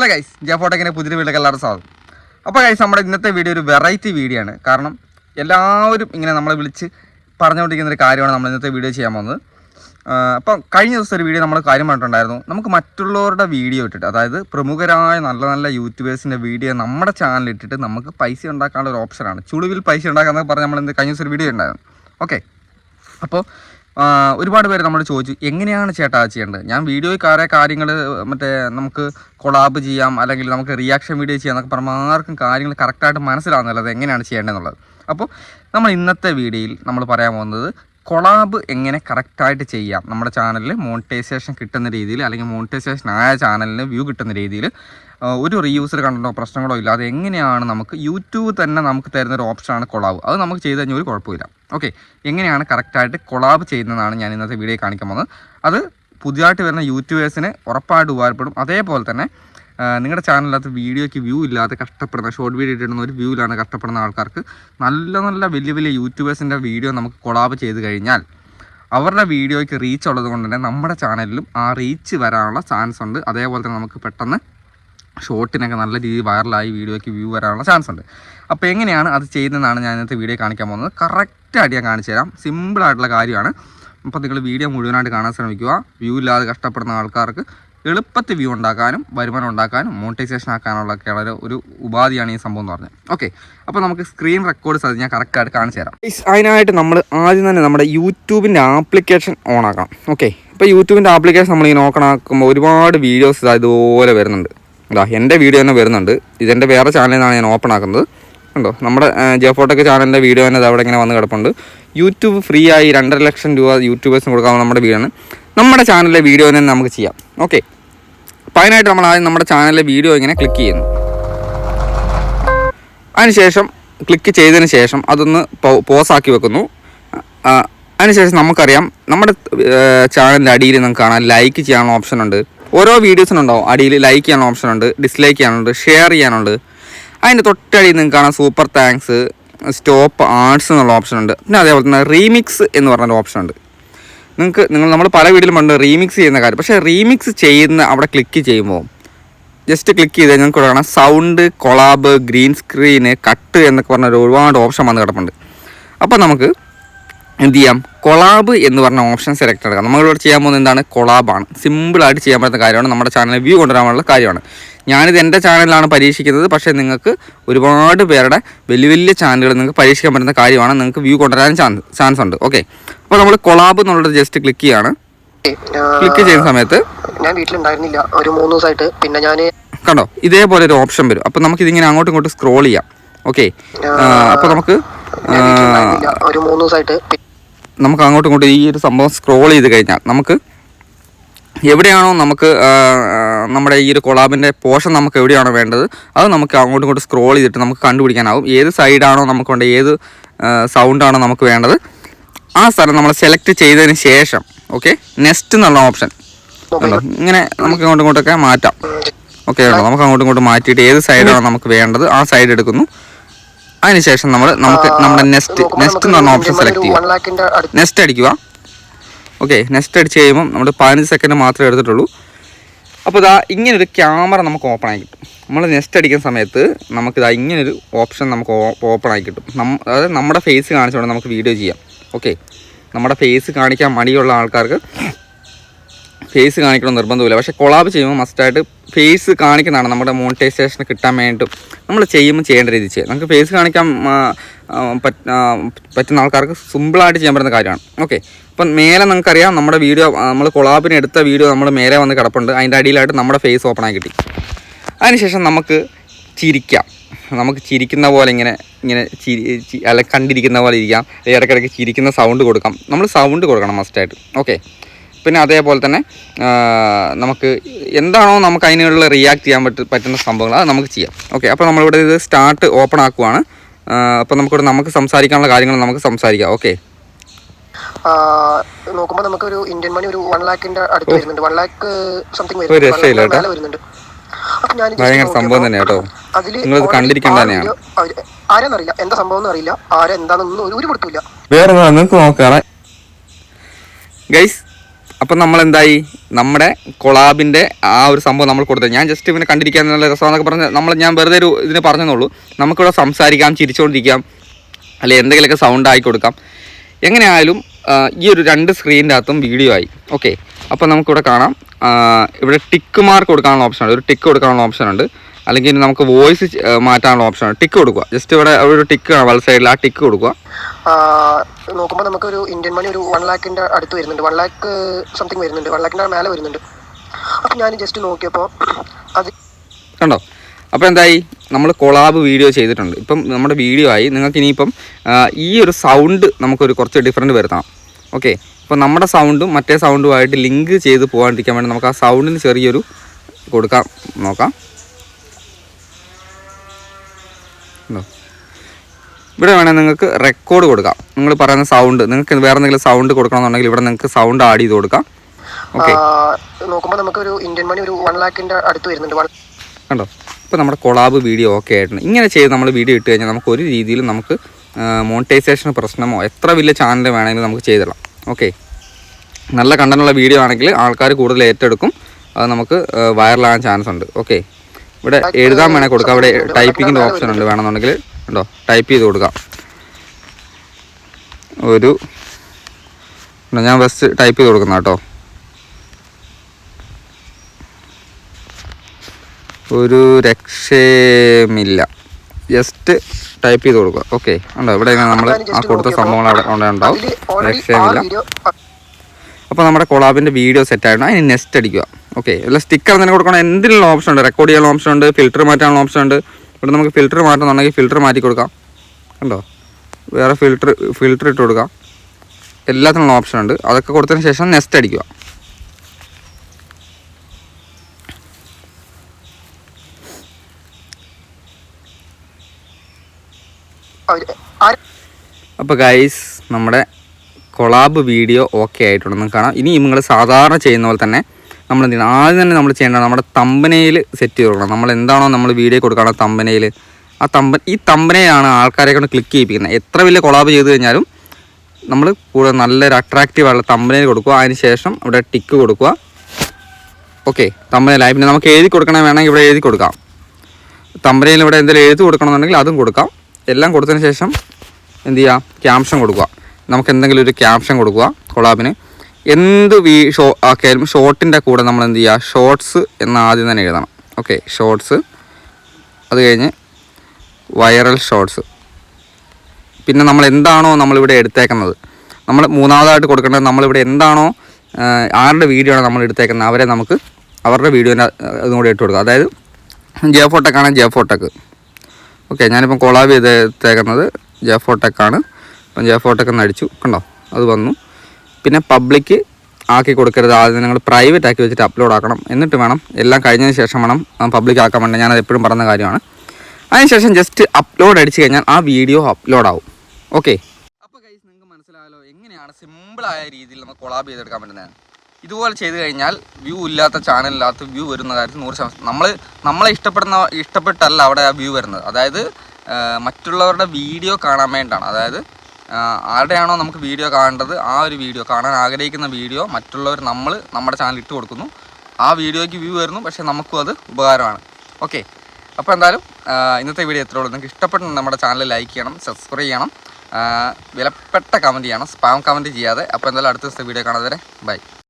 Hello guys ജയഫോട്ടക്കിന്റെ പുതിയ വീട്ടിലേക്ക് എല്ലാവരും സ്വാഗതം. അപ്പോൾ ഗൈസ് നമ്മുടെ ഇന്നത്തെ വീഡിയോ ഒരു വെറൈറ്റി വീഡിയോ ആണ്. കാരണം എല്ലാവരും ഇങ്ങനെ നമ്മളെ വിളിച്ച് പറഞ്ഞുകൊണ്ടിരിക്കുന്ന ഒരു കാര്യമാണ് നമ്മൾ ഇന്നത്തെ വീഡിയോ ചെയ്യാൻ പോകുന്നത്. അപ്പം കഴിഞ്ഞ ദിവസം ഒരു വീഡിയോ നമ്മൾ കാര്യം പറഞ്ഞിട്ടുണ്ടായിരുന്നു. നമുക്ക് മറ്റുള്ളവരുടെ വീഡിയോ ഇട്ടിട്ട് അതായത് പ്രമുഖരായ നല്ല നല്ല യൂട്യൂബേഴ്സിന്റെ വീഡിയോ നമ്മുടെ ചാനലിൽ ഇട്ടിട്ട് നമുക്ക് പൈസ ഉണ്ടാക്കാനുള്ള ഒരു ഓപ്ഷനാണ് ചുളിവിൽ പൈസ ഉണ്ടാക്കാന്നൊക്കെ പറഞ്ഞ് നമ്മൾ ഇന്ന് കഴിഞ്ഞ ദിവസം ഒരു വീഡിയോ ഉണ്ടായിരുന്നു ഓക്കെ അപ്പോൾ ഒരുപാട് പേര് നമ്മൾ ചോദിച്ചു എങ്ങനെയാണ് ചേട്ടാ ചെയ്യേണ്ടത്? ഞാൻ വീഡിയോയിൽ കുറേ കാര്യങ്ങൾ മറ്റേ നമുക്ക് കൊളാബ് ചെയ്യാം അല്ലെങ്കിൽ നമുക്ക് റിയാക്ഷൻ വീഡിയോ ചെയ്യാം എന്നൊക്കെ പറയുമ്പോൾ ആർക്കും കാര്യങ്ങൾ കറക്റ്റായിട്ട് മനസ്സിലാവുന്നില്ല അത് എങ്ങനെയാണ് ചെയ്യേണ്ടതെന്നുള്ളത്. അപ്പോൾ നമ്മൾ ഇന്നത്തെ വീഡിയോയിൽ നമ്മൾ പറയാൻ പോകുന്നത് കൊളാബ് എങ്ങനെ കറക്റ്റായിട്ട് ചെയ്യാം? നമ്മുടെ ചാനലിൽ മോണിറ്റൈസേഷൻ കിട്ടുന്ന രീതിയിൽ അല്ലെങ്കിൽ മോണിറ്റൈസേഷൻ ആയ ചാനലിന് വ്യൂ കിട്ടുന്ന രീതിയിൽ ഒരു റീയൂസർ കണ്ടോ പ്രശ്നങ്ങളോ ഇല്ല. അത് എങ്ങനെയാണ് നമുക്ക് യൂട്യൂബ് തന്നെ നമുക്ക് തരുന്ന ഒരു ഓപ്ഷനാണ് കൊളാബ്. അത് നമുക്ക് ചെയ്ത് കഴിഞ്ഞാൽ ഒരു കുഴപ്പമില്ല. ഓക്കെ എങ്ങനെയാണ് കറക്റ്റായിട്ട് കൊളാബ് ചെയ്യുന്നതാണ് ഞാൻ ഇന്നത്തെ വീഡിയോ കാണിക്കാൻ പോകുന്നത്. അത് പുതിയതായിട്ട് വരുന്ന യൂട്യൂബേഴ്സിന് ഉറപ്പായിട്ട് ഉപകാരപ്പെടും. അതേപോലെ തന്നെ നിങ്ങളുടെ ചാനലിനകത്ത് വീഡിയോയ്ക്ക് വ്യൂ ഇല്ലാതെ കഷ്ടപ്പെടുന്ന ഷോർട്ട് വീഡിയോ ഇടുന്ന ഒരു വ്യൂ ഇല്ലാതെ കഷ്ടപ്പെടുന്ന ആൾക്കാർക്ക് നല്ല നല്ല വലിയ വലിയ യൂട്യൂബേഴ്സിന്റെ വീഡിയോ നമുക്ക് കൊളാബ് ചെയ്ത് കഴിഞ്ഞാൽ അവരുടെ വീഡിയോയ്ക്ക് റീച്ച് ഉള്ളത് കൊണ്ട് തന്നെ നമ്മുടെ ചാനലിലും ആ റീച്ച് വരാനുള്ള ചാൻസ് ഉണ്ട്. അതേപോലെ തന്നെ നമുക്ക് പെട്ടെന്ന് ഷോർട്ടിനൊക്കെ നല്ല രീതിയിൽ വൈറലായി വീഡിയോയ്ക്ക് വ്യൂ വരാനുള്ള ചാൻസ് ഉണ്ട്. അപ്പോൾ എങ്ങനെയാണ് അത് ചെയ്യുന്നതെന്നാണ് ഞാൻ ഇന്നത്തെ വീഡിയോ കാണിക്കാൻ പോകുന്നത്. കറക്റ്റായിട്ട് ഞാൻ കാണിച്ചു തരാം. സിമ്പിളായിട്ടുള്ള കാര്യമാണ്. അപ്പോൾ നിങ്ങൾ വീഡിയോ മുഴുവനായിട്ട് കാണാൻ ശ്രമിക്കുക. വ്യൂ ഇല്ലാതെ കഷ്ടപ്പെടുന്ന ആൾക്കാർക്ക് എളുപ്പത്തിൽ വ്യൂ ഉണ്ടാക്കാനും വരുമാനം ഉണ്ടാക്കാനും മോണിറ്റൈസേഷൻ ആക്കാനുള്ള ഒക്കെ ഒരു ഉപാധിയാണ് ഈ സംഭവം എന്ന് പറഞ്ഞത്. ഓക്കെ അപ്പോൾ നമുക്ക് സ്ക്രീൻ റെക്കോർഡ്സ് അത് ഞാൻ കറക്റ്റായിട്ട് കാണിച്ചു തരാം. അതിനായിട്ട് നമ്മൾ ആദ്യം തന്നെ നമ്മുടെ യൂട്യൂബിന്റെ ആപ്ലിക്കേഷൻ ഓൺ ആക്കണം. ഓക്കെ ഇപ്പോൾ യൂട്യൂബിന്റെ ആപ്ലിക്കേഷൻ നമ്മളിങ്ങനെ ഓൺ ആക്കുമ്പോൾ ഒരുപാട് വീഡിയോസ് ഇതുപോലെ വരുന്നുണ്ട്. ഇതാ എന്റെ വീഡിയോ തന്നെ വരുന്നുണ്ട്. ഇതെന്റെ വേറെ ചാനലിൽ നിന്നാണ് ഞാൻ ഓപ്പൺ ആക്കുന്നത്. കണ്ടോ? നമ്മുടെ ജോഫോട്ടൊക്കെ ചാനലിന്റെ വീഡിയോ തന്നെ അവിടെ ഇങ്ങനെ വന്ന് കിടപ്പുണ്ട്. യൂട്യൂബ് ഫ്രീ ആയി രണ്ടര ലക്ഷം രൂപ യൂട്യൂബേഴ്സിന് കൊടുക്കാവുന്ന നമ്മുടെ ആണ്. നമ്മുടെ ചാനലിലെ വീഡിയോ തന്നെ നമുക്ക് ചെയ്യാം. ഓക്കെ. അപ്പോൾ അതിനായിട്ട് നമ്മൾ ആദ്യം നമ്മുടെ ചാനലിലെ വീഡിയോ ഇങ്ങനെ ക്ലിക്ക് ചെയ്യുന്നു. അതിനുശേഷം ക്ലിക്ക് ചെയ്തതിന് ശേഷം അതൊന്ന് പോസാക്കി വെക്കുന്നു. അതിനുശേഷം നമുക്കറിയാം നമ്മുടെ ചാനലിന്റെ അടിയിൽ നമുക്ക് കാണാൻ ലൈക്ക് ചെയ്യാനുള്ള ഓപ്ഷൻ ഉണ്ട്. ഓരോ വീഡിയോസിനുണ്ടാവും അടിയിൽ ലൈക്ക് ചെയ്യാനുള്ള ഓപ്ഷൻ ഉണ്ട് ഡിസ്ലൈക്ക് ചെയ്യാനുണ്ട് ഷെയർ ചെയ്യാനുണ്ട്. അതിന്റെ തൊട്ടടിയിൽ നിങ്ങൾക്ക് കാണാം സൂപ്പർ താങ്ക്സ് സ്റ്റോപ്പ് ആർട്സ് എന്നുള്ള ഓപ്ഷൻ ഉണ്ട്. പിന്നെ അതേപോലെ തന്നെ റീമിക്സ് എന്ന് പറഞ്ഞൊരു ഓപ്ഷൻ ഉണ്ട്. നിങ്ങൾക്ക് നിങ്ങൾ നമ്മൾ പല വീട്ടിലും പണ്ട് റീമിക്സ് ചെയ്യുന്ന കാര്യം. പക്ഷേ റീമിക്സ് ചെയ്യുന്ന അവിടെ ക്ലിക്ക് ചെയ്യുമ്പോൾ ജസ്റ്റ് ക്ലിക്ക് ചെയ്ത് ഞങ്ങൾക്ക് കാണാം sound collab green screen cut എന്നൊക്കെ പറഞ്ഞ ഒരു ഒരുപാട് ഓപ്ഷൻ വന്ന് കിടപ്പുണ്ട്. അപ്പോൾ നമുക്ക് എന്ത് ചെയ്യാം? കൊളാബ് എന്ന് പറഞ്ഞ ഓപ്ഷൻ സെലക്ട് എടുക്കാം. നമ്മളിവിടെ ചെയ്യാൻ പോകുന്നത് എന്താണ്? കൊളാബാണ് സിമ്പിളായിട്ട് ചെയ്യാൻ പറ്റുന്ന കാര്യമാണ്. നമ്മുടെ ചാനലിൽ വ്യൂ കൊണ്ടുവരാനുള്ള കാര്യമാണ്. ഞാനിത് എന്റെ ചാനലിലാണ് പരീക്ഷിക്കുന്നത്. പക്ഷേ നിങ്ങൾക്ക് ഒരുപാട് പേരുടെ വലിയ വലിയ ചാനലുകൾ നിങ്ങൾക്ക് പരീക്ഷിക്കാൻ പറ്റുന്ന കാര്യമാണ്. നിങ്ങൾക്ക് വ്യൂ കൊണ്ടുവരാൻ ചാൻസ് ചാൻസ് ഉണ്ട്. ഓക്കെ. അപ്പോൾ നമ്മൾ കൊളാബ് എന്നുള്ളത് ജസ്റ്റ് ക്ലിക്ക് ചെയ്യാണ്. ക്ലിക്ക് ചെയ്യുന്ന സമയത്ത് ഞാൻ വീട്ടിലുണ്ടായിരുന്നില്ല. ഒരു മൂന്ന് ദിവസമായിട്ട്. പിന്നെ ഞാൻ കണ്ടോ? ഇതേപോലെ ഒരു ഓപ്ഷൻ വരും. അപ്പോൾ നമുക്ക് ഇതിങ്ങനെ അങ്ങോട്ടും ഇങ്ങോട്ടും സ്ക്രോൾ ചെയ്യാം. ഓക്കെ. അപ്പോൾ നമുക്ക് ഒരു മൂന്ന് ദിവസമായിട്ട്. നമുക്ക് അങ്ങോട്ടും ഇങ്ങോട്ടും ഈ ഒരു സംഭവം സ്ക്രോൾ ചെയ്ത് കഴിഞ്ഞാൽ നമുക്ക് എവിടെയാണോ നമുക്ക് നമ്മുടെ ഈ ഒരു കൊളാബിന്റെ പോഷൻ നമുക്ക് എവിടെയാണോ വേണ്ടത് അത് നമുക്ക് അങ്ങോട്ടും ഇങ്ങോട്ടും സ്ക്രോൾ ചെയ്തിട്ട് നമുക്ക് കണ്ടുപിടിക്കാനാവും. ഏത് സൈഡാണോ നമുക്കുണ്ട് ഏത് സൗണ്ടാണോ നമുക്ക് വേണ്ടത്. ആ സ്ഥലം നമ്മൾ സെലക്ട് ചെയ്തതിന് ശേഷം ഓക്കെ നെക്സ്റ്റ് എന്നുള്ള ഓപ്ഷൻ ഉണ്ടോ ഇങ്ങനെ നമുക്ക് അങ്ങോട്ടും ഇങ്ങോട്ടൊക്കെ മാറ്റാം. ഓക്കെ ഉണ്ടോ നമുക്ക് അങ്ങോട്ടും ഇങ്ങോട്ടും മാറ്റിയിട്ട് ഏത് സൈഡാണോ നമുക്ക് വേണ്ടത് ആ സൈഡ് എടുക്കുന്നു. അതിനുശേഷം നമ്മൾ നമുക്ക് നമ്മുടെ നെക്സ്റ്റ് നെക്സ്റ്റ് എന്ന് പറഞ്ഞ ഓപ്ഷൻ സെലക്ട് ചെയ്യുക. നെക്സ്റ്റ് അടിക്കുക. ഓക്കെ നെക്സ്റ്റ് അടിച്ച് കഴിയുമ്പം നമ്മൾ പതിനഞ്ച് സെക്കൻഡ് മാത്രമേ എടുത്തിട്ടുള്ളൂ. അപ്പോൾ ഇതാ ഇങ്ങനൊരു ക്യാമറ നമുക്ക് ഓപ്പൺ ആയി കിട്ടും. നമ്മൾ നെക്സ്റ്റ് അടിക്കുന്ന സമയത്ത് നമുക്കിതാ ഇങ്ങനൊരു ഓപ്ഷൻ നമുക്ക് ഓപ്പൺ ആയി കിട്ടും. അതായത് നമ്മുടെ ഫേസ് കാണിച്ചുകൊണ്ട് നമുക്ക് വീഡിയോ ചെയ്യാം. ഓക്കെ നമ്മുടെ ഫേസ് കാണിക്കാൻ മടിയുള്ള ആൾക്കാർക്ക് ഫേസ് കാണിക്കണം നിർബന്ധമില്ല പക്ഷേ കൊളാബ് ചെയ്യുമ്പോൾ മസ്റ്റായിട്ട് ഫേസ് കാണിക്കുന്നതാണ് നമ്മുടെ മോണിറ്റൈസേഷൻ കിട്ടാൻ വേണ്ടിയിട്ടും നമ്മൾ ചെയ്യുമ്പോൾ ചെയ്യേണ്ട രീതി ചെയ്യാം നമുക്ക് ഫേസ് കാണിക്കാൻ പറ്റുന്ന ആൾക്കാർക്ക് സിമ്പിളായിട്ട് ചെയ്യാൻ പറ്റുന്ന കാര്യമാണ്. ഓക്കെ അപ്പം മേലെ നമുക്കറിയാം നമ്മുടെ വീഡിയോ നമ്മൾ കൊളാബിന് എടുത്ത വീഡിയോ നമ്മൾ മേലെ വന്ന് കിടപ്പുണ്ട്. അതിന്റെ അടിയിലായിട്ട് നമ്മുടെ ഫേസ് ഓപ്പൺ ആയി കിട്ടി. അതിനുശേഷം നമുക്ക് ചിരിക്കാം. നമുക്ക് ചിരിക്കുന്ന പോലെ ഇങ്ങനെ ഇങ്ങനെ ചിരി അല്ല കണ്ടിരിക്കുന്ന പോലെ ഇരിക്കാം. ഇടയ്ക്കിടയ്ക്ക് ചിരിക്കുന്ന സൗണ്ട് കൊടുക്കാം. നമ്മൾ സൗണ്ട് കൊടുക്കണം മസ്റ്റായിട്ട് ഓക്കെ പിന്നെ അതേപോലെ തന്നെ നമുക്ക് എന്താണോ നമുക്ക് അതിനുള്ള റിയാക്ട് ചെയ്യാൻ പറ്റ പറ്റുന്ന സംഭവങ്ങൾ അത് നമുക്ക് ചെയ്യാം. ഓക്കെ അപ്പോൾ നമ്മളിവിടെ ഇത് സ്റ്റാർട്ട് ഓപ്പൺ ആക്കുവാണ്. അപ്പോൾ നമുക്കിവിടെ നമുക്ക് സംസാരിക്കാനുള്ള കാര്യങ്ങൾ നമുക്ക് സംസാരിക്കാം. ഓക്കെ നോക്കുമ്പോൾ നമുക്ക് ഒരു ഇന്ത്യൻ മണി ഒരു വൺ ലാഖിന്റെ അടുത്ത് വരുന്നുണ്ട്. വൺ ലാഖ് സംതിങ് വരുന്നുണ്ട്. ഭയങ്കര സംഭവം തന്നെ കേട്ടോ. അതിൽ നിങ്ങളിത് കണ്ടിരിക്കേണ്ട തന്നെയാണ്. ആരെന്നറിയില്ല. എന്താ സംഭവം അറിയില്ല ആരെന്താണെന്നൊന്നും ഒരു കൊടുക്കില്ല വേറെ നിങ്ങൾക്ക് നോക്കുകയാണ് ഗൈസ് അപ്പം നമ്മൾ എന്തായി നമ്മുടെ കൊളാബിന്റെ ആ ഒരു സംഭവം നമ്മൾ കൊടുത്തത്. ഞാൻ ജസ്റ്റ് ഇവനെ കണ്ടിരിക്കാൻ നല്ല രസമാണെന്നൊക്കെ പറഞ്ഞ് നമ്മൾ ഞാൻ വെറുതെ ഒരു ഇതിന് പറഞ്ഞെന്നുള്ളൂ നമുക്കിവിടെ സംസാരിക്കാം ചിരിച്ചുകൊണ്ടിരിക്കാം അല്ലെ എന്തെങ്കിലുമൊക്കെ സൗണ്ട് ആയി കൊടുക്കാം. എങ്ങനെയായാലും ഈ ഒരു രണ്ട് സ്ക്രീനിന്റെ അകത്തും വീഡിയോ ആയി. ഓക്കെ അപ്പോൾ നമുക്കിവിടെ കാണാം. ഇവിടെ ടിക്ക് മാർക്ക് കൊടുക്കാനുള്ള ഓപ്ഷനുണ്ട് ഒരു ടിക്ക് കൊടുക്കാനുള്ള ഓപ്ഷൻ ഉണ്ട്. അല്ലെങ്കിൽ നമുക്ക് വോയിസ് മാറ്റാനുള്ള ഓപ്ഷൻ ടിക്ക് കൊടുക്കുക. ജസ്റ്റ് ഇവിടെ ഒരു ടിക്ക് ആണ്. വല സൈഡിൽ ആ ടിക്ക് കൊടുക്കുക. നോക്കുമ്പോൾ നമുക്ക് ഒരു ഇന്ത്യൻ മണി ഒരു വൺ ലാക്കിന്റെ അടുത്ത് വരുന്നുണ്ട്. വൺ ലാക്ക് സംതിങ് വരുന്നുണ്ട്. വൺ ലാക്കിന്റെ മേലെ വരുന്നുണ്ട്. അപ്പൊ ഞാൻ ജസ്റ്റ് നോക്കിയപ്പോൾ അത് കണ്ടോ? അപ്പോൾ എന്തായി? നമ്മൾ കൊളാബ് വീഡിയോ ചെയ്തിട്ടുണ്ട്. ഇപ്പം നമ്മുടെ വീഡിയോ ആയി. നിങ്ങൾക്ക് ഇനിയിപ്പം ഈ ഒരു സൗണ്ട് നമുക്കൊരു കുറച്ച് ഡിഫറന്റ് വരുത്തണം. ഓക്കെ അപ്പോൾ നമ്മുടെ സൗണ്ടും മറ്റേ സൗണ്ടുമായിട്ട് ലിങ്ക് ചെയ്ത് പോകാണ്ടിരിക്കാൻ വേണ്ടി നമുക്ക് ആ സൗണ്ടിന് ചെറിയൊരു കൊടുക്കാം. നോക്കാം ഉണ്ടോ ഇവിടെ വേണേൽ നിങ്ങൾക്ക് റെക്കോർഡ് കൊടുക്കാം. നിങ്ങൾ പറയുന്ന സൗണ്ട് നിങ്ങൾക്ക് വേറെ എന്തെങ്കിലും സൗണ്ട് കൊടുക്കണമെന്നുണ്ടെങ്കിൽ ഇവിടെ നിങ്ങൾക്ക് സൗണ്ട് ആഡ് ചെയ്ത് കൊടുക്കാം. ഓക്കെ നോക്കുമ്പോൾ നമുക്ക് ഒരു ഇന്ത്യൻ മണി ഒരു വൺ അടുത്ത് വരുന്നുണ്ട്. കണ്ടോ? ഇപ്പോൾ നമ്മുടെ കൊളാബ് വീഡിയോ ഓക്കെ ആയിട്ടുണ്ട്. ഇങ്ങനെ ചെയ്ത് നമ്മൾ വീഡിയോ ഇട്ട് കഴിഞ്ഞാൽ നമുക്ക് ഒരു രീതിയിലും നമുക്ക് മോണിറ്റൈസേഷൻ പ്രശ്നമോ എത്ര വലിയ ചാനൽ വേണമെങ്കിലും നമുക്ക് ചെയ്തിടാം ഓക്കെ നല്ല കണ്ടന്റുള്ള വീഡിയോ ആണെങ്കിൽ ആൾക്കാർ കൂടുതൽ ഏറ്റെടുക്കും. അത് നമുക്ക് വൈറലാകാൻ ചാൻസ് ഉണ്ട്. ഓക്കെ ഇവിടെ എഴുതാൻ വേണേൽ കൊടുക്കാം. അവിടെ ടൈപ്പിങ്ങിന്റെ ഓപ്ഷൻ ഉണ്ട് വേണമെന്നുണ്ടെങ്കിൽ. ഉണ്ടോ? ടൈപ്പ് ചെയ്ത് കൊടുക്കാം. ഒരു ഞാൻ ബസ് ടൈപ്പ് ചെയ്ത് കൊടുക്കുന്ന കേട്ടോ. ഒരു രക്ഷയുമില്ല. ജസ്റ്റ് ടൈപ്പ് ചെയ്ത് കൊടുക്കുക. ഓക്കെ ഉണ്ടോ? ഇവിടെ നമ്മൾ ആ കൊടുത്ത സംഭവങ്ങൾ അവിടെ ഉണ്ടാവും. രക്ഷയുമില്ല. അപ്പോൾ നമ്മുടെ കൊളാബിന്റെ വീഡിയോ സെറ്റ് ആയിരുന്നു. അതിന് നെക്സ്റ്റ് അടിക്കുക. ഓക്കെ അല്ല സ്റ്റിക്കർ തന്നെ കൊടുക്കണം എന്തിനുള്ള ഓപ്ഷൻ ഉണ്ട്? റെക്കോർഡ് ചെയ്യാനുള്ള ഓപ്ഷൻ ഉണ്ട് ഫിൽറ്റർ മാറ്റാനുള്ള ഓപ്ഷൻ ഉണ്ട്. ഇവിടെ നമുക്ക് ഫിൽറ്റർ മാറ്റണമെന്നുണ്ടെങ്കിൽ ഫിൽറ്റർ മാറ്റി കൊടുക്കാം. കണ്ടോ? വേറെ ഫിൽറ്റർ ഫിൽറ്റർ ഇട്ട് കൊടുക്കാം. എല്ലാത്തിനുള്ള ഓപ്ഷൻ ഉണ്ട്. അതൊക്കെ കൊടുത്തതിന് ശേഷം നെസ്റ്റ് അടിക്കുക. അപ്പോൾ ഗൈസ് നമ്മുടെ കൊളാബ് വീഡിയോ ഓക്കെ ആയിട്ടുണ്ടെന്ന് കാണാം. ഇനി നിങ്ങൾ സാധാരണ ചെയ്യുന്ന പോലെ തന്നെ നമ്മൾ എന്ത് ചെയ്യണം ആദ്യം തന്നെ നമ്മൾ ചെയ്യേണ്ടത് നമ്മുടെ തമ്പനയിൽ സെറ്റ് ചെയ്ത് കൊടുക്കണം നമ്മൾ എന്താണോ നമ്മൾ വീഡിയോ കൊടുക്കണം തമ്പനയിൽ ആ തമ്പ ഈ തമ്പനയിലാണ് ആൾക്കാരെ കൊണ്ട് ക്ലിക്ക് ചെയ്യിപ്പിക്കുന്നത്. എത്ര വലിയ കൊളാബ് ചെയ്ത് കഴിഞ്ഞാലും നമ്മൾ കൂടുതൽ നല്ലൊരു അട്രാക്റ്റീവ് ആയിട്ടുള്ള തമ്പനയിൽ കൊടുക്കുക. അതിന് ശേഷം ഇവിടെ ടിക്ക് കൊടുക്കുക. ഓക്കെ തമ്പനയിലായി പിന്നെ നമുക്ക് എഴുതി കൊടുക്കണേ വേണമെങ്കിൽ ഇവിടെ എഴുതി കൊടുക്കാം. തമ്പനയിൽ ഇവിടെ എന്തെങ്കിലും എഴുതി കൊടുക്കണമെന്നുണ്ടെങ്കിൽ അതും കൊടുക്കാം. എല്ലാം കൊടുത്തതിന് ശേഷം എന്ത് ചെയ്യുക? ക്യാപ്ഷൻ കൊടുക്കുക. നമുക്ക് എന്തെങ്കിലും ഒരു ക്യാപ്ഷൻ കൊടുക്കുക കൊളാബിന് എന്ത് വീ ഷോ ആക്കിയാലും ഷോർട്ടിന്റെ കൂടെ നമ്മൾ എന്ത് ചെയ്യുക? ഷോർട്സ് എന്ന് ആദ്യം തന്നെ എഴുതണം. ഓക്കെ ഷോർട്സ് അത് കഴിഞ്ഞ് വൈറൽ ഷോർട്സ് പിന്നെ നമ്മൾ എന്താണോ നമ്മളിവിടെ എടുത്തേക്കുന്നത്. നമ്മൾ മൂന്നാമതായിട്ട് കൊടുക്കേണ്ടത് നമ്മളിവിടെ എന്താണോ ആരുടെ വീഡിയോ ആണ് നമ്മൾ എടുത്തേക്കുന്നത് അവരെ നമുക്ക് അവരുടെ വീഡിയോന്റെ അതും കൂടെ ഇട്ട് കൊടുക്കുക. അതായത് ജെ ഫോട്ടക്കാണ് ജെ ഫോട്ടക്ക് ഓക്കെ ഞാനിപ്പം കൊളാബ് ചെയ്തേക്കുന്നത് ജെ ഫോട്ടക്കാണ് അപ്പം ജെ ഫോട്ടക്ക് എന്ന് അടിച്ചു. കണ്ടോ? അത് വന്നു. പിന്നെ പബ്ലിക് ആക്കി കൊടുക്കരുത്. ആദ്യം നിങ്ങൾ പ്രൈവറ്റ് ആക്കി വെച്ചിട്ട് അപ്ലോഡ് ആക്കണം. എന്നിട്ട് വേണം എല്ലാം കഴിഞ്ഞതിന് ശേഷം വേണം പബ്ലിക് ആക്കാൻ വേണ്ടി. ഞാനത് എപ്പോഴും പറഞ്ഞ കാര്യമാണ്. അതിനുശേഷം ജസ്റ്റ് അപ്ലോഡ് അടിച്ച് കഴിഞ്ഞാൽ ആ വീഡിയോ അപ്ലോഡ് ആവും. ഓക്കെ അപ്പോൾ കൈസ് നിങ്ങൾക്ക് മനസ്സിലായല്ലോ എങ്ങനെയാണ് സിമ്പിളായ രീതിയിൽ നമുക്ക് കൊളാബ് ചെയ്തെടുക്കാൻ പറ്റുന്നത്. ഇതുപോലെ ചെയ്ത് കഴിഞ്ഞാൽ വ്യൂ ഇല്ലാത്ത ചാനലിനകത്ത് വ്യൂ വരുന്ന കാര്യത്തിൽ നൂറ് ശതമാനം നമ്മൾ നമ്മളെ ഇഷ്ടപ്പെടുന്ന ഇഷ്ടപ്പെട്ടല്ല അവിടെ ആ വ്യൂ വരുന്നത്. അതായത് മറ്റുള്ളവരുടെ വീഡിയോ കാണാൻ വേണ്ടിയിട്ടാണ്. അതായത് ആരുടെയാണോ നമുക്ക് വീഡിയോ കാണേണ്ടത് ആ ഒരു വീഡിയോ കാണാൻ ആഗ്രഹിക്കുന്ന വീഡിയോ മറ്റുള്ളവർ നമ്മൾ നമ്മുടെ ചാനൽ ഇട്ട് കൊടുക്കുന്നു. ആ വീഡിയോയ്ക്ക് വ്യൂ വരുന്നു പക്ഷേ നമുക്കും അത് ഉപകാരമാണ്. ഓക്കെ അപ്പോൾ എന്തായാലും ഇന്നത്തെ വീഡിയോ എത്രയുള്ളൂ നിങ്ങൾക്ക് ഇഷ്ടപ്പെട്ട നമ്മുടെ ചാനൽ ലൈക്ക് ചെയ്യണം സബ്സ്ക്രൈബ് ചെയ്യണം. വിലപ്പെട്ട കമന്റ് ചെയ്യണം സ്പാം കമന്റ് ചെയ്യാതെ. അപ്പോൾ എന്തായാലും അടുത്ത ദിവസത്തെ വീഡിയോ കാണാതെ ബൈ